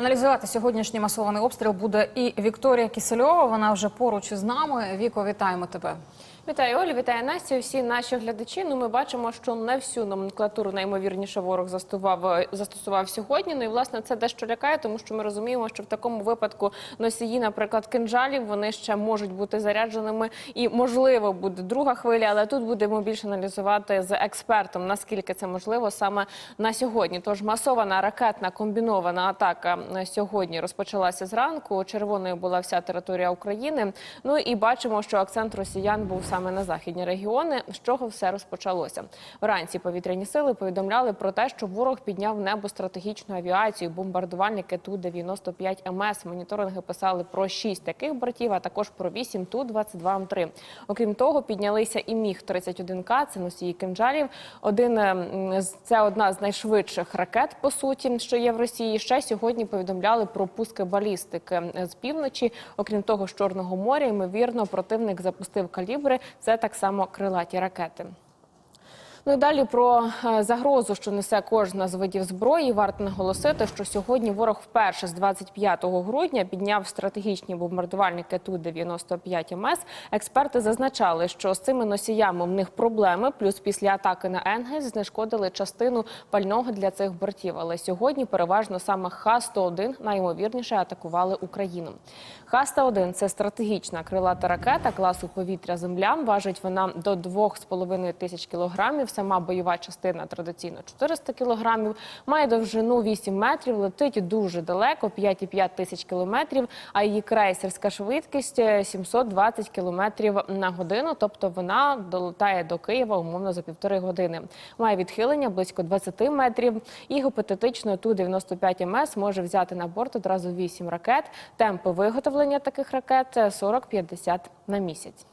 Аналізувати сьогоднішній масований обстріл буде і Вікторія Кісельова. Вона вже поруч із нами. Віко, вітаємо тебе. Вітаю Олі, вітаю Настю. Всі наші глядачі. Ну, ми бачимо, що не всю номенклатуру наймовірніше ворог застосував, застосував сьогодні. Ну і власне це дещо лякає, тому що ми розуміємо, що в такому випадку носії, наприклад, кинжалів, вони ще можуть бути зарядженими, і можливо буде друга хвиля, але тут будемо більше аналізувати з експертом, наскільки це можливо саме на сьогодні. Тож масована ракетна комбінована атака сьогодні розпочалася зранку. Червоною була вся територія України. Ну і бачимо, що акцент росіян був саме на західні регіони. З чого все розпочалося? Вранці повітряні сили повідомляли про те, що ворог підняв небо стратегічну авіацію, бомбардувальники ту 95 МС. Моніторинги писали про 6 таких бортів, а також про 8 ту 22 М3. Окрім того, піднялися і міг 31 к це носії кинджалів. Один ем, це одна з найшвидших ракет, по суті, що є в Росії. Ще сьогодні повідомляли про пуски балістики з півночі. Окрім того, з Чорного моря, ймовірно, противник запустив калібри. Це так само крилаті ракети. Ну і далі про е, загрозу, що несе кожна з видів зброї. Варто наголосити, що сьогодні ворог вперше з 25 грудня підняв стратегічні бомбардувальники Ту-95 МС. Експерти зазначали, що з цими носіями в них проблеми. Плюс після атаки на Енгельс знешкодили частину пального для цих бортів. Але сьогодні переважно саме Х-101 найімовірніше атакували Україну. Х-101 – це стратегічна крилата ракета класу повітря-земля. Важить вона до 2,5 тисяч кілограмів. Сама бойова частина традиційно 400 кілограмів. Має довжину 8 метрів, летить дуже далеко, 5,5 тисяч кілометрів. А її крейсерська швидкість е, 720 кілометрів на годину. Тобто вона долетає до Києва умовно за півтори години. Має відхилення близько 20 метрів. І гіпотетично Ту-95 МС може взяти на борт одразу 8 ракет. Темпи виготовлення таких ракет е, 40-50 на місяць.